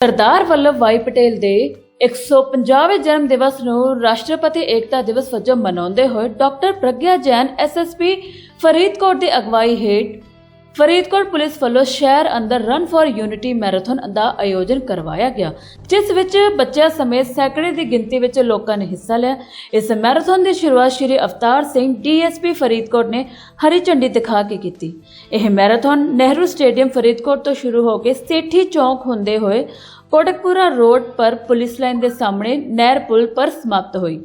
ਸਰਦਾਰ ਵੱਲਭ ਭਾਈ ਪਟੇਲ ਦੇ 150ਵੇਂ ਜਨਮ ਦਿਵਸ ਨੂੰ ਰਾਸ਼ਟਰਪਤੀ ਏਕਤਾ ਦਿਵਸ ਵਜੋਂ ਮਨਾਉਂਦੇ ਹੋਏ ਡਾਕਟਰ ਪ੍ਰਗਿਆ ਜੈਨ ਐਸਐਸਪੀ ਫਰੀਦਕੋਟ ਦੀ ਅਗਵਾਈ ਹੇਠ ਫਰੀਦਕੋਟ ਪੁਲਿਸ ਵੱਲੋਂ ਸ਼ਹਿਰ ਅੰਦਰ ਰਨ ਫॉर ਯੂਨਿਟੀ ਮੈਰਾਥਨ ਦਾ ਆਯੋਜਨ ਕਰਵਾਇਆ ਗਿਆ, ਜਿਸ ਵਿੱਚ ਬੱਚਿਆਂ ਸਮੇਤ ਸੈਂਕੜੇ ਦੀ ਗਿਣਤੀ ਵਿੱਚ ਲੋਕਾਂ ਨੇ ਹਿੱਸਾ ਲਿਆ। ਇਸ ਮੈਰਾਥਨ ਦੀ ਸ਼ੁਰੂਆਤ ਸ਼੍ਰੀ ਅਵਤਾਰ ਸਿੰਘ ਡੀਐਸਪੀ ਫਰੀਦਕੋਟ ਨੇ ਹਰੀ ਝੰਡੀ ਦਿਖਾ ਕੇ ਕੀਤੀ। ਇਹ ਮੈਰਾਥਨ ਨਹਿਰੂ ਸਟੇਡੀਅਮ ਫਰੀਦਕੋਟ ਤੋਂ ਸ਼ੁਰੂ ਹੋ ਕੇ ਸੇਠੀ ਚੌਂਕ ਹੁੰਦੇ ਹੋਏ ਕੋਟਕਪੂਰਾ ਰੋਡ ਪਰ ਪੁਲਿਸ ਲਾਈਨ ਦੇ ਸਾਹਮਣੇ ਨਹਿਰ ਪੁਲ ਪਰ ਸਮਾਪਤ ਹੋਈ।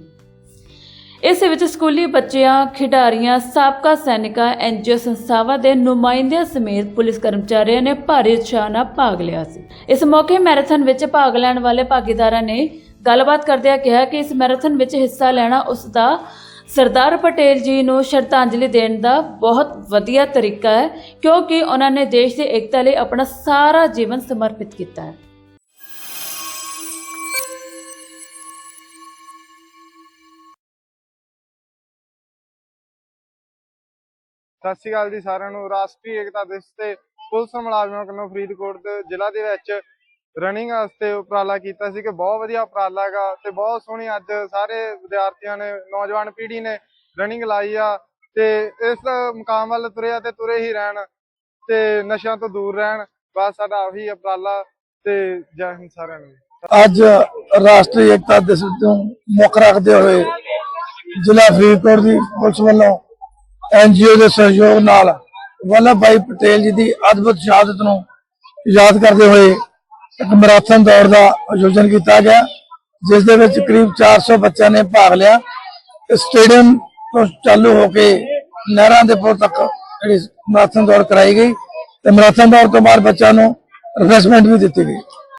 ਇਸ ਵਿੱਚ ਸਕੂਲੀ ਬੱਚਿਆਂ, ਖਿਡਾਰੀਆਂ, ਸਾਬਕਾ ਸੈਨਿਕਾਂ ਐਨਜੀਓ ਸੰਸਥਾਵਾਂ ਦੇ ਨੁਮਾਇੰਦਿਆਂ ਸਮੇਤ ਪੁਲਿਸ ਕਰਮਚਾਰੀਆਂ ਨੇ ਭਾਰੀ ਉਤਸ਼ਾਹ ਨਾਲ ਭਾਗ ਲਿਆ ਸੀ। ਇਸ ਮੌਕੇ ਮੈਰਾਥਨ ਵਿੱਚ ਭਾਗ ਲੈਣ ਵਾਲੇ ਭਾਗੀਦਾਰਾਂ ਨੇ ਗੱਲਬਾਤ ਕਰਦਿਆਂ ਕਿਹਾ ਕਿ ਇਸ ਮੈਰਾਥਨ ਵਿੱਚ ਹਿੱਸਾ ਲੈਣਾ ਉਸ ਦਾ ਸਰਦਾਰ ਪਟੇਲ ਜੀ ਨੂੰ ਸ਼ਰਧਾਂਜਲੀ ਦੇਣ ਦਾ ਬਹੁਤ ਵਧੀਆ ਤਰੀਕਾ ਹੈ, ਕਿਉਂਕਿ ਉਹਨਾਂ ਨੇ ਦੇਸ਼ ਦੀ ਏਕਤਾ ਲਈ ਆਪਣਾ ਸਾਰਾ ਜੀਵਨ ਸਮਰਪਿਤ ਕੀਤਾ ਹੈ। ਸਤਿ ਸ਼੍ਰੀ ਅਕਾਲ ਜੀ ਸਾਰਿਆਂ ਨੂੰ। ਰਾਸ਼ਟਰੀ ਏਕਤਾ ਦਿਵਸ ਤੇ ਪੁਲਿਸ ਮੁਲਾਜ਼ਮਾਂ ਵੱਲੋਂ ਫਰੀਦਕੋਟ ਦੇ ਜ਼ਿਲ੍ਹਾ ਦੇ ਵਿੱਚ ਰਨਿੰਗ ਵਾਸਤੇ ਉਪਰਾਲਾ ਕੀਤਾ ਸੀ ਕਿ ਬਹੁਤ ਵਧੀਆ ਉਪਰਾਲਾ ਹੈਗਾ ਤੇ ਬਹੁਤ ਸੋਹਣੀ ਅੱਜ ਸਾਰੇ ਵਿਦਿਆਰਥੀਆਂ ਨੇ, ਨੌਜਵਾਨ ਪੀੜ੍ਹੀ ਨੇ ਰਨਿੰਗ ਲਾਈ ਆ ਤੇ ਇਸ ਮੁਕਾਮ ਵੱਲ ਤੁਰਿਆ ਤੇ ਤੁਰੇ ਹੀ ਰਹਿਣ ਤੇ ਨਸ਼ਿਆਂ ਤੋਂ ਦੂਰ ਰਹਿਣ। ਬਸ ਸਾਡਾ ਆਹੀ ਉਪਰਾਲਾ ਤੇ ਜੈ ਹਿੰਦ ਸਾਰਿਆਂ ਨੂੰ। ਅੱਜ ਰਾਸ਼ਟਰੀ ਏਕਤਾ ਦਿਵਸ ਨੂੰ ਮੁੱਖ ਰੱਖਦੇ ਹੋਏ ਜ਼ਿਲ੍ਹਾ ਫਰੀਦਕੋਟ ਦੀ ਪੁਲਿਸ ਵੱਲੋਂ ਐਨਜੀਓ ਦੇ ਸਹਿਯੋਗ ਨਾਲ ਵੱਲਭ ਭਾਈ ਪਟੇਲ ਜੀ ਦੀ ਅਦਭੁਤ ਸ਼ਹਾਦਤ ਨੂੰ ਯਾਦ ਕਰਦੇ ਹੋਏ ਇੱਕ ਮੈਰਾਥਨ ਦੌੜ ਦਾ ਆਯੋਜਨ ਕੀਤਾ ਗਿਆ, ਜਿਸ ਦੇ ਵਿੱਚ ਕਰੀਬ 400 ਬੱਚਿਆਂ ਨੇ ਭਾਗ ਲਿਆ। ਸਟੇਡੀਅਮ ਤੋਂ ਚਾਲੂ ਹੋ ਕੇ ਨਹਿਰਾਂ ਦੇ ਪੁਲ ਤੱਕ ਜਿਹੜੀ ਮੈਰਾਥਨ ਦੌੜ ਕਰਾਈ ਗਈ ਤੇ ਮੈਰਾਥਨ ਦੌੜ ਤੋਂ ਬਾਅਦ ਬੱਚਿਆਂ ਨੂੰ ਰਿਫਰੈਸ਼ਮੈਂਟ ਵੀ ਦਿੱਤੀ ਗਈ।